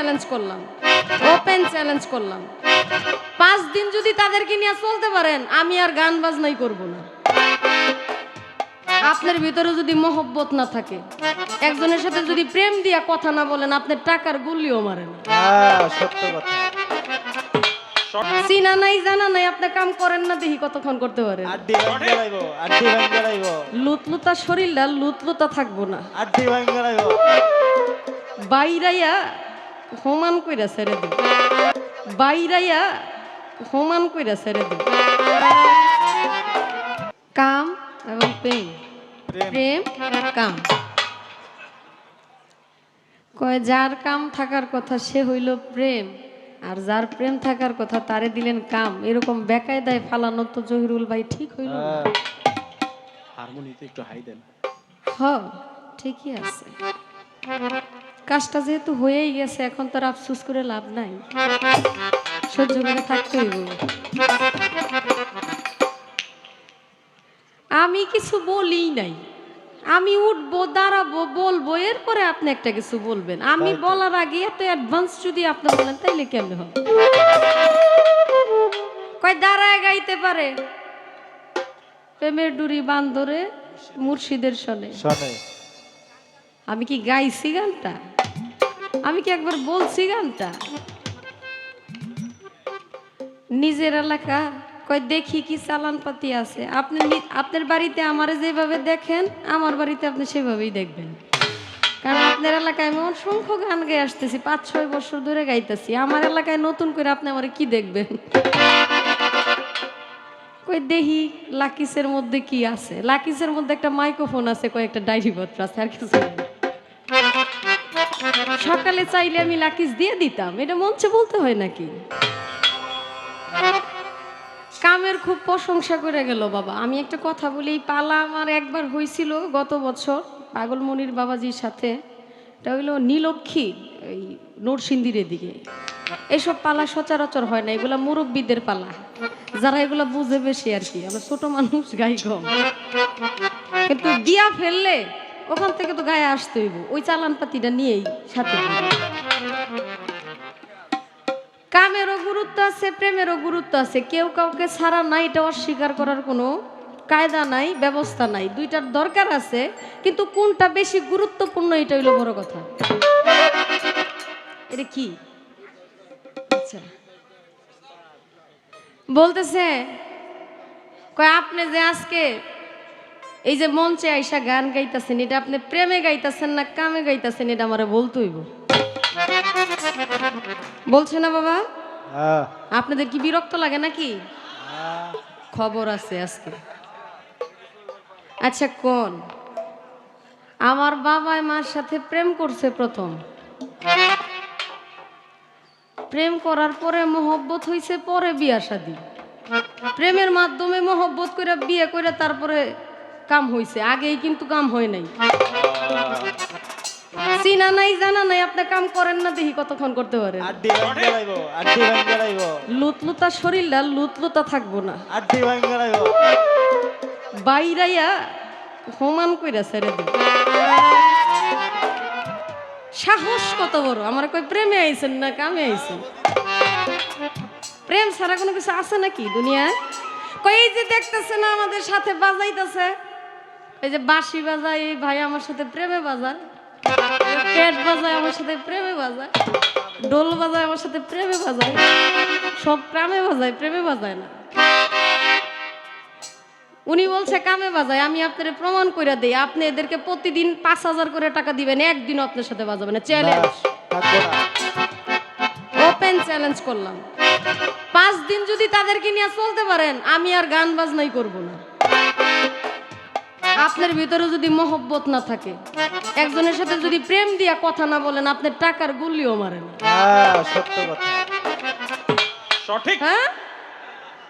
Challenge করলাম open challenge করলাম। পাঁচ দিন যদি তাদেরকে নিয়ে চলতে পারেন আমি আর গান বাজনাই করব না। আপনার ভিতরে যদি মহব্বত না থাকে একজনের সাথে যদি প্রেম দিয়া কথা না বলেন আপনার টাকার গুলিও মারেন হ্যাঁ সত্য কথা। চিনা নাই জানা নাই আপনি কাম করেন না দেখি কতক্ষণ করতে পারেন। লুতলুতা শরীরটা লুতলুতা থাকব না। বাইরাইয়া সমান কইরা ছেড়ে দিন বাইরাইয়া সমান কইরা ছেড়ে দিন কাম এবং প্রেম। প্রেম প্রেম কাম। কয় যার কাম থাকার কথা সে হইল প্রেম আর যার প্রেম থাকার কথা তারে দিলেন কাম। এরকম বেকায়দায় ফালানো তো জহিরুল ভাই ঠিক হইল হ্যাঁ। হারমোনিতে একটু হাই দেন। হ ঠিকই আছে। কাজটা যেহেতু হয়েই গেছে এখন তার আফসুস করে লাভ নাই। সহ্য করে থাকতে হইব আমি কিছু বলি নাই। আমি উঠবো দাঁড়াবো বলব এরপরে আপনি একটা কিছু বলবেন। আমি বলার আগে এত অ্যাডভান্স যদি আপনি বলেন তাইলে কেমন হবে? কয় দাঁড়ায় গাইতে পারে। প্রেমের ডুরি বান্দরে মুর্শিদের সনে শোনে। আমি কি গাইছি গানটা? আমি কি একবার বলছি গানটা? নিজের এলাকা কয় দেখি কি চালান পাতি আছে। আপনি আপনার বাড়িতে আমারে যেভাবে দেখেন, আমার বাড়িতে আপনি সেভাবেই দেখবেন। কারণ আপনার এলাকায় আমি অসংখ্য গান গেয়ে আসতেছি পাঁচ ছয় বছর ধরে গাইতেছি। আমার এলাকায় নতুন করে আপনি আমার কি দেখবেন? কই দেখি লাকিসের মধ্যে কি আছে? লাকিসের মধ্যে একটা মাইক্রোফোন আছে, কয়েকটা ডায়েরি পত্র আছে, আর কিছু। সকালে চাইলে আমি লাকিস দিয়ে দিতাম। এটা মঞ্চে বলতে হয় নাকি? কামের খুব প্রশংসা করে গেল বাবা। আমি একটা কথা বলি পালা আমার একবার হয়েছিল গত বছর পাগলমণির বাবাজির সাথে। এটা হইল নীলক্ষী, এই নরসিংদীর দিকে এসব পালা সচরাচর হয় না, এগুলা মুরব্বীদের পালা। যারা এগুলা বুঝে বেশি আর কি, আমরা ছোট মানুষ, গাই কিন্তু দিয়া ফেললে ওখান থেকে তো গায়ে আসতে হইব। ওই চালান পাতিটা নিয়েই সাথে কামেরও গুরুত্ব আছে, প্রেমেরও গুরুত্ব আছে। কেউ কাউকে ছাড়া নাই, এটা অস্বীকার করার কোনো কায়দা নাই, ব্যবস্থা নাই। দুইটার দরকার আছে, কিন্তু কোনটা বেশি গুরুত্বপূর্ণ এটা হইল বড় কথা। এটা কি? আচ্ছা। বলতেছে, কয়, আপনি যে আজকে এই যে মঞ্চে আইসা গান গাইতেছেন এটা আপনি প্রেমে গাইতেছেন না কামে গাইতেছেন এটা আমারে বলতে হইব? বলছে না বাবা? হ্যাঁ। আপনাদের কি বিরক্ত লাগে নাকি। খবর আছে আজকে। আচ্ছা কোন? আমার বাবা মার সাথে প্রেম করছে প্রথম। প্রেম করার পরে মহব্বত হইছে পরে বিয়া শাদি। প্রেমের মাধ্যমে মহব্বত করে বিয়ে করে তারপরে কাম হইছে আগেই কিন্তু কাম হয় নাই। চিনা নাই জানা নাই আপনি কাম করেন না দেখি কতক্ষণ করতে পারেন। লুতলুতা শরীরটা লুতলুতা থাকব না। বাইরাইয়া সমান কইরা ছেড়ে দিন। সাহস কত বড় আমার কই প্রেমে আইছেন না কামে আইছেন? প্রেম ছাড়া কোনো কিছু আছে নাকি দুনিয়ায়? কই এই যে দেখতেছে না আমাদের সাথে বাজাইতেছে? এই যে বাঁশি বাজায় এই ভাই আমার সাথে প্রেমে বাজায়। পেট বাজায় আমার সাথে প্রেমে বাজায়। ডোল বাজায় আমার সাথে প্রেমে বাজায়। সব কামে বাজায় প্রেমে বাজায় না। উনি বলছে কামে বাজায় আমি আপনার প্রমাণ করে দেই আপনি এদেরকে প্রতিদিন পাঁচ হাজার করে টাকা দিবেন একদিন আপনার সাথে বাজাবেন চ্যালেঞ্জ ওপেন চ্যালেঞ্জ করলাম। পাঁচ দিন যদি তাদেরকে নিয়ে চলতে পারেন আমি আর গান বাজনাই করব না। আপনার ভিতরে যদি মহব্বত না থাকে একজনের সাথে যদি প্রেম দিয়া কথা না বলেন আপনার টাকার গুলিও মারেন হ্যাঁ সত্য কথা। সঠিক। হ্যাঁ?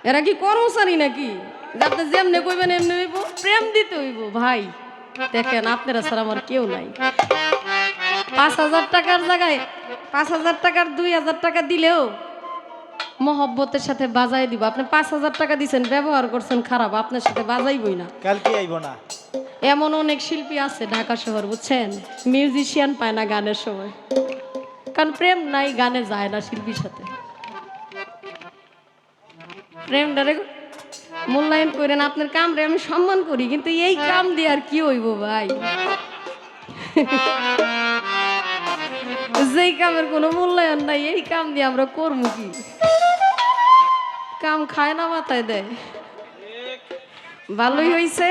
এরা কি কর্মচারী নাকি? যে আপনি যেমনি কইবেন এমনি হইব। প্রেম দিতে হইব ভাই। দেখেন আপনারা ছাড়া আমার কেউ নাই। পাঁচ হাজার টাকার জায়গায় পাঁচ হাজার টাকার দুই হাজার টাকা দিলেও মহব্বতের সাথে বাজাই দিব। আপনি পাঁচ হাজার টাকা দিছেন ব্যবহার করছেন খারাপ আপনার সাথে বাজাইবই না। কালকে আইব না। এমন অনেক শিল্পী আছে ঢাকা শহর, বুঝছেন? মিউজিশিয়ান পায় না গানের সময়। কারণ প্রেম নাই, গানে যায় না শিল্পীর সাথে। প্রেমটারে মূল্যায়ন করেন, আপনার কামরে আমি সম্মান করি, কিন্তু এই কাম দিয়ে আর কি হইব ভাই? যেই কামের কোনো মূল্যায়ন নাই, এই কাম দিয়ে আমরা করব কি? কাম খায় না মাথায় দেয়। ভালোই হইছে।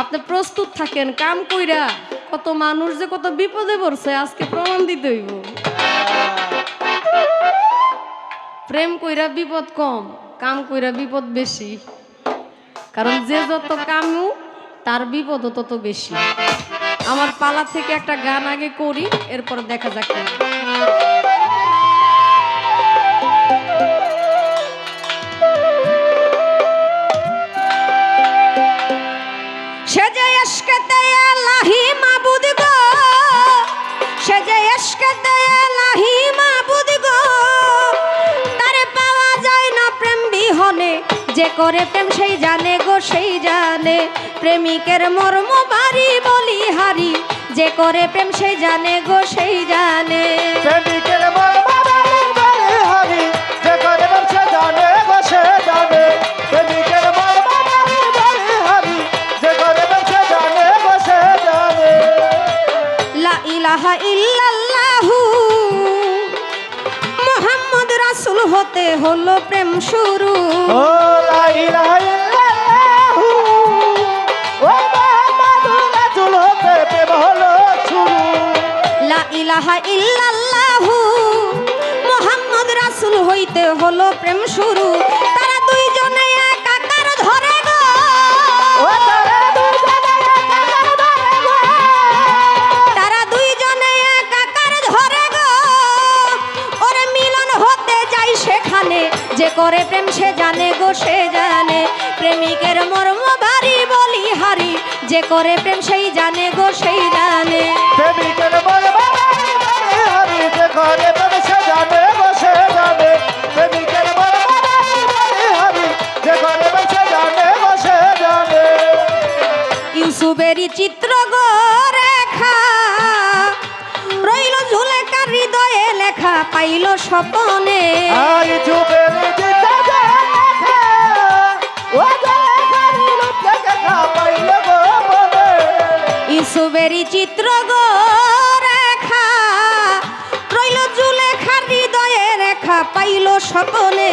আপনি প্রস্তুত থাকেন, কাম কইরা। কত মানুষ যে কত বিপদে পড়ছে, আজকে প্রমাণ দিতে হইব। প্রেম কইরা বিপদ কম, কাম কইরা বিপদ বেশি। কারণ যে যত কামু, তার বিপদও তত বেশি। আমার পালা থেকে একটা গান আগে করি, এরপর দেখা যাক বিহনে যে করে প্রেম সেই জানে গো সেই জানে। প্রেমিকের মর্ম বাড়ি বলি হারি যে করে প্রেম সেই জানে গো সেই জানে। প্রেমিকের মর্মাবাড়ি বলে হরি যে করে ব্যবসা জানে গো সে জানে। প্রেমিকের মর্মাবাড়ি বলে হরি যে করে ব্যবসা জানে গো সে জানে। লা ইলাহা ইল্লাল্লাহু হতে হলো প্রেম শুরু। ও ইলাহা ইল্লাল্লাহু মোহাম্মদ রাসূল হইতে হলো প্রেম শুরু। তারা দুইজনে একাকার ধরে গো। সেখানে যে করে প্রেম সে জানে গো সে জানে। প্রেমিকের মর্ম বাড়ি বলি হারি যে করে প্রেম সেই জানে গো সেই জানে। প্রেমিকের মর্মাবাড়ি বলে হরি যে করে ব্যবসা জানে গো সে জানে। প্রেমিকের মর্মাবাড়ি বলে হরি যে করে ব্যবসা জানে গো সে জানে। ইউসুফেরই চিত্র গো হৃদয়ে লেখা পাইল স্বপনে। ইসুবেরি চিত্র গো রেখা রইল জুলেখা হৃদয়ে রেখা পাইল স্বপনে।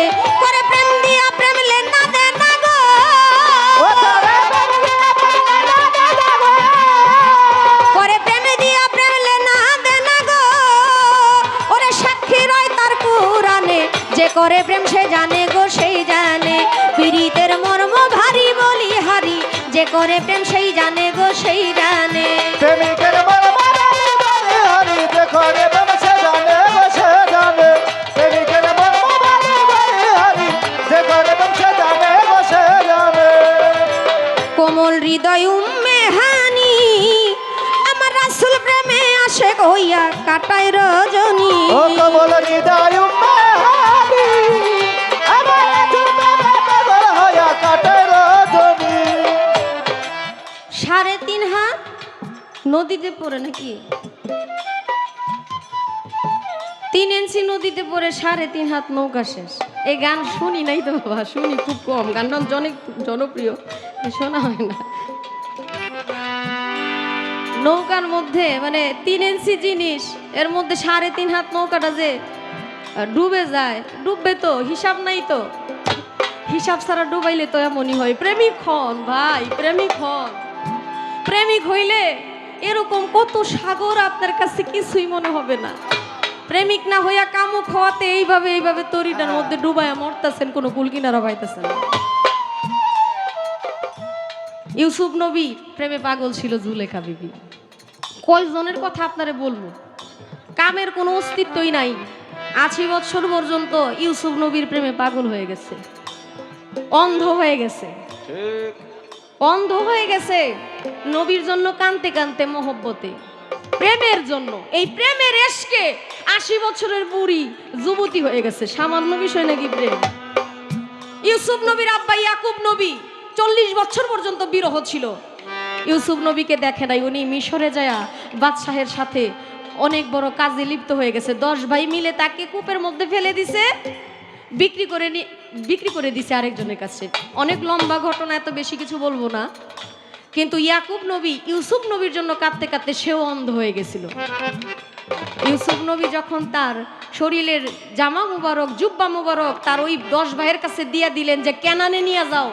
করে প্রেম সে জানে গো সেই জানে। পীড়িতের মর্ম ভারী বলি হারি যে করে প্রেম সেই জানে গো সেই জানে। প্রেমিকের মর্মাবাড়ি বলে হরি যে করে ব্যবসা জানে গো সে জানে। প্রেমিকের মর্মাবাড়ি বলে হরি যে করে ব্যবসা জানে গো সে জানে। কোমল হৃদয় উম্মে হানি আমার রাসুল প্রেমে আসে হইয়া কাটায় রজনী। ও কমল হৃদয় উম্মাহানি নদীতে পড়ে নাকি? তিন ইঞ্চি নদীতে পড়ে সাড়ে তিন হাত নৌকা শেষ। এই গান শুনি নাই তো বাবা, শুনি খুব কম। গানটা অনেক জনপ্রিয় শোনা হয় না। নৌকার মধ্যে মানে তিন ইঞ্চি জিনিস, এর মধ্যে সাড়ে তিন হাত নৌকাটা যে ডুবে যায়। ডুববে তো, হিসাব নাই তো। হিসাব ছাড়া ডুবাইলে তো এমনই হয়। প্রেমিক হন, ভাই, প্রেমিক হন। প্রেমিক হইলে এরকম কত সাগর আপনার কাছে কিছুই মনে হবে না। প্রেমিক না হইয়া কামুক হওয়াতে এইভাবে এইভাবে তরিটার মধ্যে ডুবাইয়া মরতেছেন, কোনো কুল কিনারা পাইতেছেন। ইউসুফ নবী প্রেমে পাগল ছিল জুলেখা বিবি। কয়জনের কথা আপনারে বলব? কামের কোনো অস্তিত্বই নাই। আশি বছর পর্যন্ত ইউসুফ নবীর প্রেমে পাগল হয়ে গেছে। অন্ধ হয়ে গেছে। ঠিক। অন্ধ হয়ে গেছে। নবীর জন্য কানতে কানতে মহব্বতে। প্রেমের জন্য। এই প্রেমের এসকে আশি বছরের বুড়ি যুবতী হয়ে গেছে। সামান্য বিষয় নাকি প্রেম। ইউসুফ নবীর আব্বা ইয়াকুব নবী চল্লিশ বছর পর্যন্ত বিরহ ছিল। ইউসুফ নবীকে দেখে নাই, উনি মিশরে যায়া বাদশাহের সাথে অনেক বড় কাজে লিপ্ত হয়ে গেছে। দশ ভাই মিলে তাকে কূপের মধ্যে ফেলে দিছে। বিক্রি করে নি বিক্রি করে দিছে আরেকজনের কাছে। অনেক লম্বা ঘটনা এত বেশি কিছু বলব না। কিন্তু ইয়াকুব নবী ইউসুফ নবীর জন্য কাঁদতে কাঁদতে সেও অন্ধ হয়ে গেছিল। ইউসুফ নবী যখন তার শরীরের জামা মুবারক জুব্বা মুবারক তার ওই দশ ভাইয়ের কাছে দিয়ে দিলেন যে কেনানে নিয়ে যাও।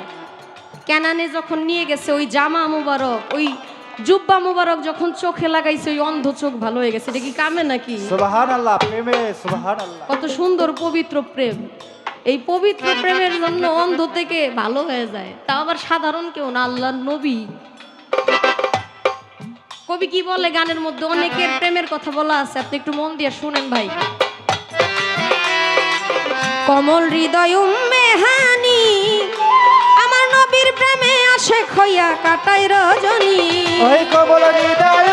কেনানে যখন নিয়ে গেছে ওই জামা মুবারক ওই জুব্বা মুবারক যখন চোখে লাগাইছে ওই অন্ধ চোখ ভালো হয়ে গেছে। এটা কি কামে নাকি? কত সুন্দর পবিত্র প্রেম। এই পবিত্র প্রেমের জন্য অন্ধ থেকে ভালো হয়ে যায়। তা আবার সাধারণ কেউ না আল্লাহ নবী। কবি কি বলে গানের মধ্যে? অনেকের প্রেমের কথা বলা আছে, আপনি একটু মন দিয়ে শুনেন ভাই। কমল হৃদয় মেহানি আমার নবীর প্রেমে আসে খইয়া কাটাই রজনী। কমল হৃদয়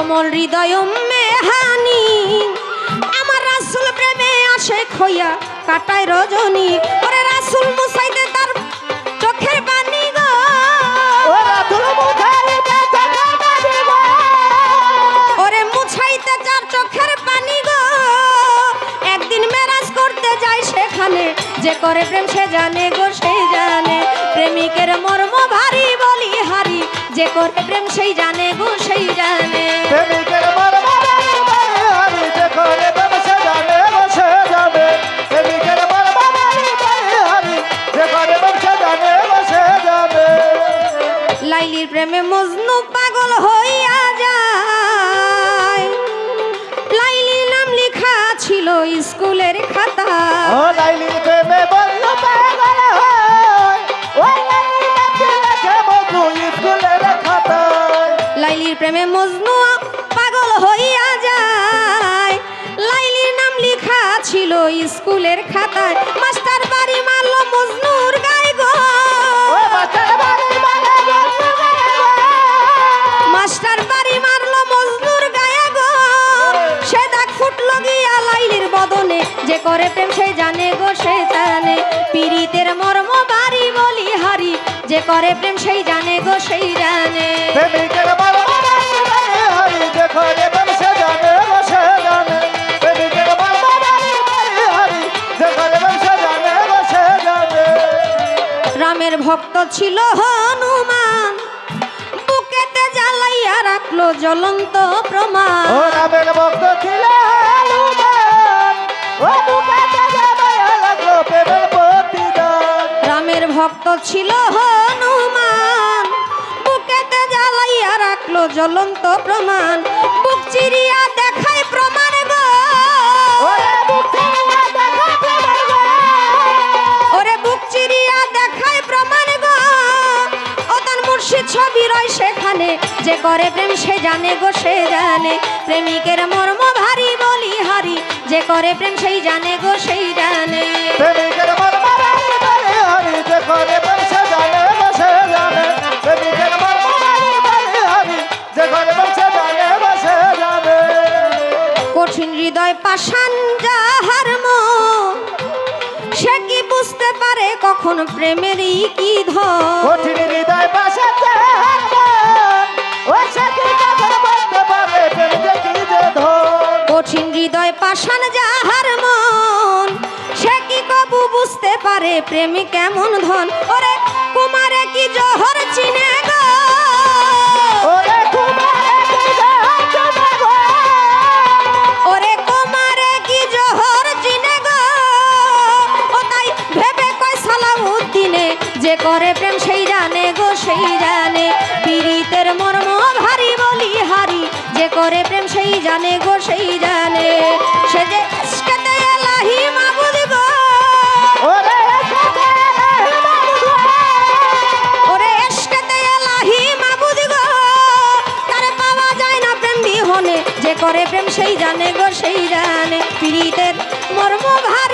কমল হৃদয় মেহানি। আমার রাসুল প্রেমে আসে খইয়া কাটায় রজনী। ওরে রাসুল মুসাইদে তার চোখের পানি গো। ওরে মুছাইতে যার চোখের পানি গো। একদিন মেরাজ করতে যায় সেখানে। যে করে প্রেম সে জানে গো সেই জানে। প্রেমিকের হারি যে করে প্রেম সেই জানে গো সেই জানে। প্রেমিকের লাইলির প্রেমে মজনু পাগল হইয়া যায়। লাইলি নাম লেখা ছিল স্কুলের খাতা ও লাইলি প্রেমে লাইলির প্রেমে মজনু পাগল হইয়া যায়। লাইলির নাম লেখা ছিল স্কুলের খাতায়। মাস্টার বাড়ি মারল মজনুর গায়ে গো। মাস্টার বাড়ি মারলো মজনুর গায়ে গো। সে দাগ ফুটলো গিয়া লাইলির বদনে। যে করে প্রেম সে জানে গো সে জানে পীড়িতের মর্ম বাড়ি বলি হারি। যে করে প্রেম সেই জানে গো সেই জানে ভক্ত ছিল হনুমান। বুকেতে জ্বালাইয়া রাখল জ্বলন্ত প্রমাণ। ও রামের ভক্ত ছিল হনুমান। ও বুকেতে যাবায়া লাগল প্রেমের প্রতিদান। রামের ভক্ত ছিল হনুমান। বুকেতে জ্বালাইয়া রাখল জ্বলন্ত প্রমাণ। বুক চিরিয়া যে করে প্রেম সে জানে গো সে জানে। প্রেমিকের মর্ম ভারী বলি হারি যে করে প্রেম সেই জানে গো সেই জানে। প্রেমিকের হারি যে করে প্রেমিকের হারি যে করে কঠিন হৃদয় পাষাণ যাহার মন সে কি বুঝতে পারে কখন প্রেমেরই কি ধন? কঠিন হৃদয় পাশে ও কঠিন হৃদয় পাষাণ যাহার মন, সে কি কবু বুঝতে পারে প্রেমী কেমন ধন? ওরে কুমারে, কি জহর চিনে গো? করে প্রেম সেই জানে গো সেই জানে। পীড়িতের মর্মঘাত